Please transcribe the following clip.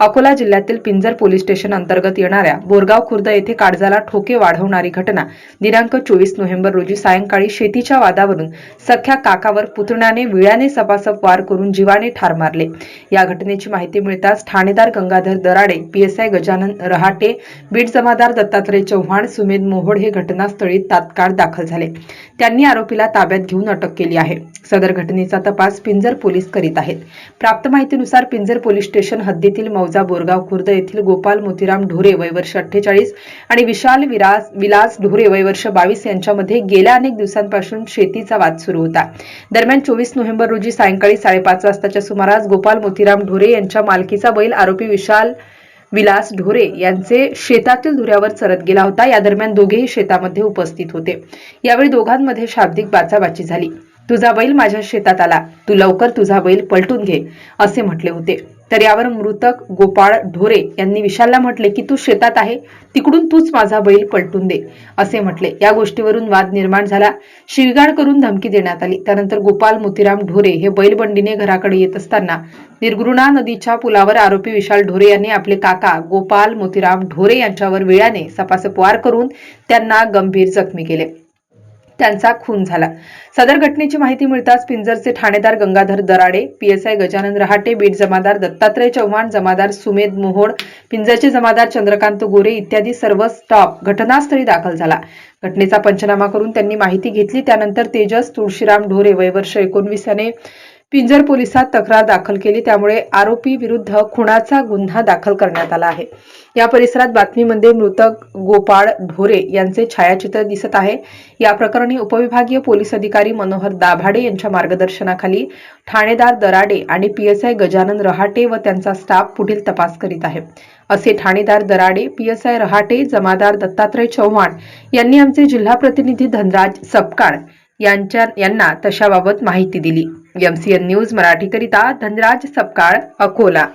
अकोला जिल्ह्यातील पिंजर police station अंतर्गत येणाऱ्या बोरगाव खुर्द येथे काळजाला ठोके वाढवणारी घटना. दिनांक चोवीस नोव्हेंबर रोजी सायंकाळी शेतीच्या वादावरून सख्या काकावर पुतण्याने विळ्याने सपासप वार करून जीवाने ठार मारले. या घटनेची माहिती मिळताच ठाणेदार गंगाधर दराडे पीएसआय गजानन रहाटे बीड जमादार दत्तात्रय चव्हाण सुमेध मोहोड हे घटनास्थळी तात्काळ दाखल झाले. त्यांनी आरोपीला ताब्यात घेऊन अटक केली आहे. सदर घटनेचा तपास पिंजर पोलीस करीत आहेत. प्राप्त माहितीनुसार पिंजर पोलीस स्टेशन हद्दीतील मौजा बोरगाव खुर्द येथील गोपाल मोतीराम ढोरे वय वर्ष अठ्ठेचाळीस आणि विशाल विरास विलास ढोरे वय वर्ष बावीस यांच्यामध्ये गेल्या अनेक दिवसांपासून शेतीचा वाद सुरू होता. दरम्यान चोवीस नोव्हेंबर रोजी सायंकाळी साडेपाच वाजताच्या सुमारास गोपाल मोतीराम ढोरे यांच्या मालकीचा बैल आरोपी विशाल विलास ढोरे यांचे शेतातील धुऱ्यावर चरत गेला होता. या दरम्यान दोघेही शेतामध्ये उपस्थित होते. यावेळी दोघांमध्ये शाब्दिक बाचाबाची झाली. तुझा बैल माझ्या शेतात आला. तू लवकर तुझा बैल पलटून घे असे म्हटले होते. तर यावर मृतक गोपाळ ढोरे यांनी विशालला म्हटले की तू शेतात आहे. तिकडून तूच माझा बैल पलटून दे असे म्हटले. या गोष्टीवरून वाद निर्माण झाला. शिवगाड करून धमकी देण्यात आली. त्यानंतर गोपाल मोतीराम ढोरे हे बैलबंडीने घराकडे येत असताना निर्गुणा नदीच्या पुलावर आरोपी विशाल ढोरे यांनी आपले काका गोपाल मोतीराम ढोरे यांच्यावर विळ्याने सपासप वार करून त्यांना गंभीर जखमी केले. त्यांचा खून झाला. सदर घटनेची माहिती मिळताच पिंजरचे ठाणेदार गंगाधर दराडे पीएसआय गजानन रहाटे बीड जमादार दत्तात्रय चव्हाण जमादार सुमेध मोहोड पिंजरचे जमादार चंद्रकांत गोरे इत्यादी सर्व स्टाफ घटनास्थळी दाखल झाला. घटनेचा पंचनामा करून त्यांनी माहिती घेतली. त्यानंतर तेजस तुळशीराम ढोरे वय वर्ष एकोणवीस याने पिंजर पोलिसात तक्रार दाखल केली त्यामुळे आरोपी विरुद्ध खुनाचा गुन्हा दाखल करण्यात आला आहे. या परिसरात बातमीमध्ये मृतक गोपाळ ढोरे यांचे छायाचित्र दिसत आहे. या प्रकरणी उपविभागीय पोलीस अधिकारी मनोहर दाभाडे यांच्या मार्गदर्शनाखाली ठाणेदार दराडे आणि पीएसआय गजानन रहाटे व त्यांचा स्टाफ पुढील तपास करीत आहे. असे ठाणेदार दराडे पीएसआय रहाटे जमादार दत्तात्रय चव्हाण यांनी आमचे जिल्हा प्रतिनिधी धनराज सपकाळ यांच्या यांना तशाबाबत माहिती दिली. एमसीएन न्यूज मराठीकरिता धनराज सपकाळ अकोला.